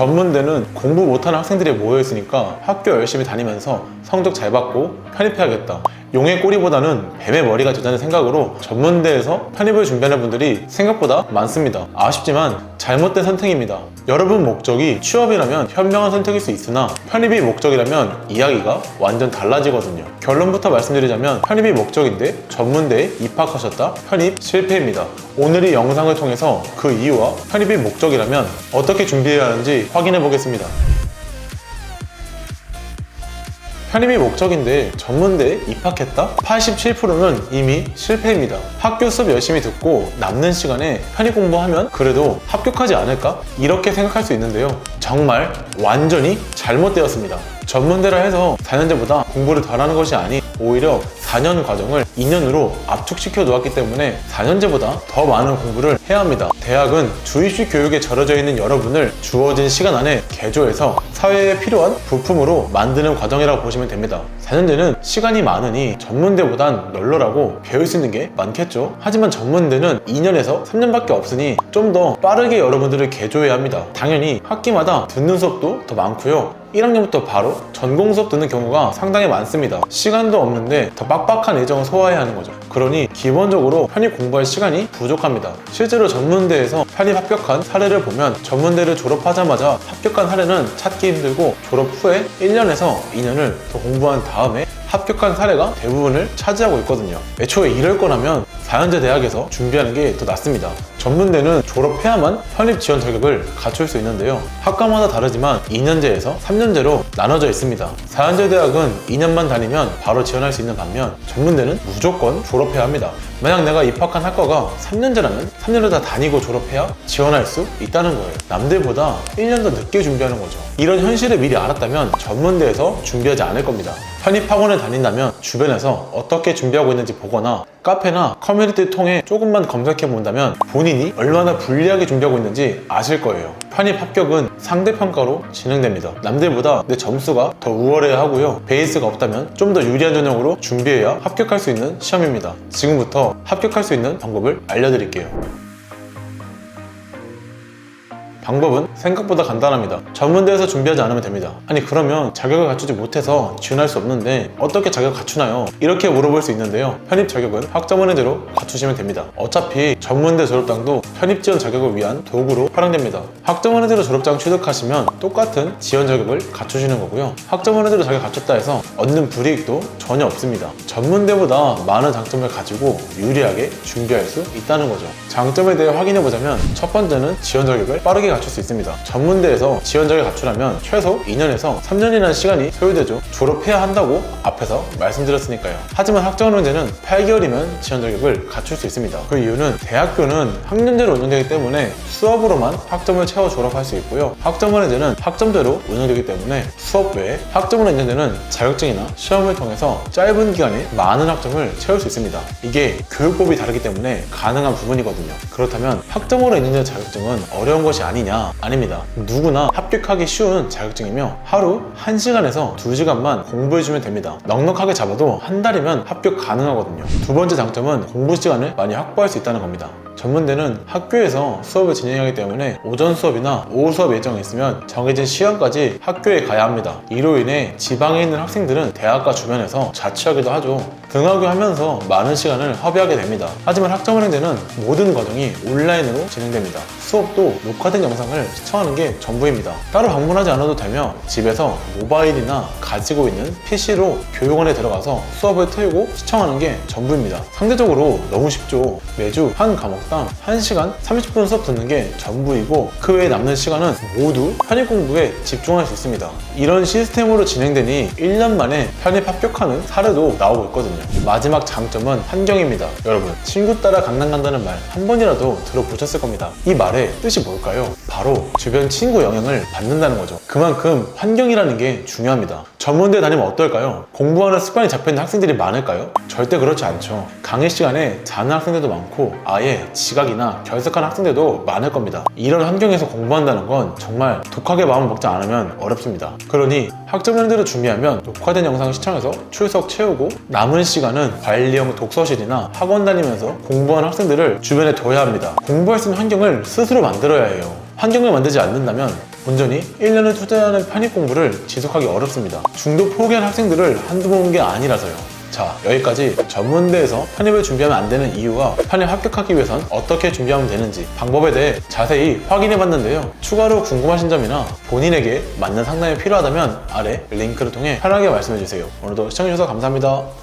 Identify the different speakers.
Speaker 1: 전문대는 공부 못하는 학생들이 모여있으니까 학교 열심히 다니면서 성적 잘 받고 편입해야겠다. 용의 꼬리보다는 뱀의 머리가 되자는 생각으로 전문대에서 편입을 준비하는 분들이 생각보다 많습니다. 아쉽지만 잘못된 선택입니다. 여러분 목적이 취업이라면 현명한 선택일 수 있으나 편입이 목적이라면 이야기가 완전 달라지거든요. 결론부터 말씀드리자면 편입이 목적인데 전문대에 입학하셨다 편입 실패입니다. 오늘 이 영상을 통해서 그 이유와 편입이 목적이라면 어떻게 준비해야 하는지 확인해 보겠습니다. 편입이 목적인데 전문대에 입학했다? 87%는 이미 실패입니다. 학교 수업 열심히 듣고 남는 시간에 편입 공부하면 그래도 합격하지 않을까? 이렇게 생각할 수 있는데요. 정말 완전히 잘못되었습니다. 전문대라 해서 4년제보다 공부를 덜 하는 것이 아닌 오히려 4년 과정을 2년으로 압축시켜 놓았기 때문에 4년제보다 더 많은 공부를 해야 합니다. 대학은 주입식 교육에 절여져 있는 여러분을 주어진 시간 안에 개조해서 사회에 필요한 부품으로 만드는 과정이라고 보시면 됩니다. 4년제는 시간이 많으니 전문대보단 널널하고 배울 수 있는 게 많겠죠. 하지만 전문대는 2년에서 3년밖에 없으니 좀 더 빠르게 여러분들을 개조해야 합니다. 당연히 학기마다 듣는 수업도 더 많고요. 1학년부터 바로 전공 수업 듣는 경우가 상당히 많습니다. 시간도 없는데 더 빡빡한 예정을 소화해야 하는 거죠. 그러니 기본적으로 편입 공부할 시간이 부족합니다. 실제로 전문대에서 편입 합격한 사례를 보면 전문대를 졸업하자마자 합격한 사례는 찾기 힘들고 졸업 후에 1년에서 2년을 더 공부한 다음에 합격한 사례가 대부분을 차지하고 있거든요. 애초에 이럴 거라면 4년제 대학에서 준비하는 게 더 낫습니다. 전문대는 졸업해야만 편입 지원 자격을 갖출 수 있는데요. 학과마다 다르지만 2년제에서 3년제로 나눠져 있습니다. 4년제 대학은 2년만 다니면 바로 지원할 수 있는 반면 전문대는 무조건 졸업해야 합니다. 만약 내가 입학한 학과가 3년제라면 3년을 다 다니고 졸업해야 지원할 수 있다는 거예요. 남들보다 1년 더 늦게 준비하는 거죠. 이런 현실을 미리 알았다면 전문대에서 준비하지 않을 겁니다. 편입 학원을 다닌다면 주변에서 어떻게 준비하고 있는지 보거나 카페나 커뮤니티 통해 조금만 검색해 본다면 본인이 얼마나 불리하게 준비하고 있는지 아실 거예요. 편입 합격은 상대평가로 진행됩니다. 남들보다 내 점수가 더 우월해야 하고요. 베이스가 없다면 좀 더 유리한 전형으로 준비해야 합격할 수 있는 시험입니다. 지금부터 합격할 수 있는 방법을 알려드릴게요. 방법은 생각보다 간단합니다. 전문대에서 준비하지 않으면 됩니다. 아니 그러면 자격을 갖추지 못해서 지원할 수 없는데 어떻게 자격 갖추나요? 이렇게 물어볼 수 있는데요. 편입 자격은 학점원회대로 갖추시면 됩니다. 어차피 전문대 졸업장도 편입 지원 자격을 위한 도구로 활용됩니다. 학점원회대로 졸업장 취득하시면 똑같은 지원 자격을 갖추시는 거고요. 학점원회대로 자격 갖췄다 해서 얻는 불이익도 전혀 없습니다. 전문대보다 많은 장점을 가지고 유리하게 준비할 수 있다는 거죠. 장점에 대해 확인해 보자면 첫 번째는 지원 자격을 빠르게 갖출 수 있습니다. 전문대에서 지원 자격 갖추려면 최소 2년에서 3년이라는 시간이 소요되죠. 졸업해야 한다고 앞에서 말씀드렸으니까요. 하지만 학점원제는 8개월이면 지원 자격을 갖출 수 있습니다. 그 이유는 대학교는 학년제로 운영되기 때문에 수업으로만 학점을 채워 졸업할 수 있고요. 학점원제는 학점제로 운영되기 때문에 수업 외에 학점으로 인정되는 자격증이나 시험을 통해서 짧은 기간에 많은 학점을 채울 수 있습니다. 이게 교육법이 다르기 때문에 가능한 부분이거든요. 그렇다면 학점으로 인정된 자격증은 어려운 것이 아니 냐? 아닙니다. 누구나 합격하기 쉬운 자격증이며 하루 1시간에서 2시간만 공부해주면 됩니다. 넉넉하게 잡아도 한 달이면 합격 가능하거든요. 두 번째 장점은 공부 시간을 많이 확보할 수 있다는 겁니다. 전문대는 학교에서 수업을 진행하기 때문에 오전 수업이나 오후 수업 예정이 있으면 정해진 시간까지 학교에 가야 합니다. 이로 인해 지방에 있는 학생들은 대학가 주변에서 자취하기도 하죠. 등하교 하면서 많은 시간을 허비하게 됩니다. 하지만 학점 은행제는 모든 과정이 온라인으로 진행됩니다. 수업도 녹화된 영상을 시청하는 게 전부입니다. 따로 방문하지 않아도 되며 집에서 모바일이나 가지고 있는 PC로 교육원에 들어가서 수업을 틀고 시청하는 게 전부입니다. 상대적으로 너무 쉽죠. 매주 한 과목 당 1시간 30분 수업 듣는 게 전부이고 그 외에 남는 시간은 모두 편입 공부에 집중할 수 있습니다. 이런 시스템으로 진행되니 1년 만에 편입 합격하는 사례도 나오고 있거든요. 마지막 장점은 환경입니다. 여러분, 친구 따라 강남 간다는 말 한 번이라도 들어보셨을 겁니다. 이 말의 뜻이 뭘까요? 바로 주변 친구 영향을 받는다는 거죠. 그만큼 환경이라는 게 중요합니다. 전문대 다니면 어떨까요? 공부하는 습관이 잡혀있는 학생들이 많을까요? 절대 그렇지 않죠. 강의 시간에 자는 학생들도 많고 아예 지각이나 결석하는 학생들도 많을 겁니다. 이런 환경에서 공부한다는 건 정말 독하게 마음을 먹지 않으면 어렵습니다. 그러니 학점연대로 준비하면 녹화된 영상 시청해서 출석 채우고 남은 시간은 관리형 독서실이나 학원 다니면서 공부하는 학생들을 주변에 둬야 합니다. 공부할 수 있는 환경을 스스로 만들어야 해요. 환경을 만들지 않는다면 온전히 1년을 투자하는 편입 공부를 지속하기 어렵습니다. 중도 포기한 학생들을 한두 번본게 아니라서요. 자, 여기까지 전문대에서 편입을 준비하면 안 되는 이유와 편입 합격하기 위해선 어떻게 준비하면 되는지 방법에 대해 자세히 확인해 봤는데요. 추가로 궁금하신 점이나 본인에게 맞는 상담이 필요하다면 아래 링크를 통해 편하게 말씀해 주세요. 오늘도 시청해주셔서 감사합니다.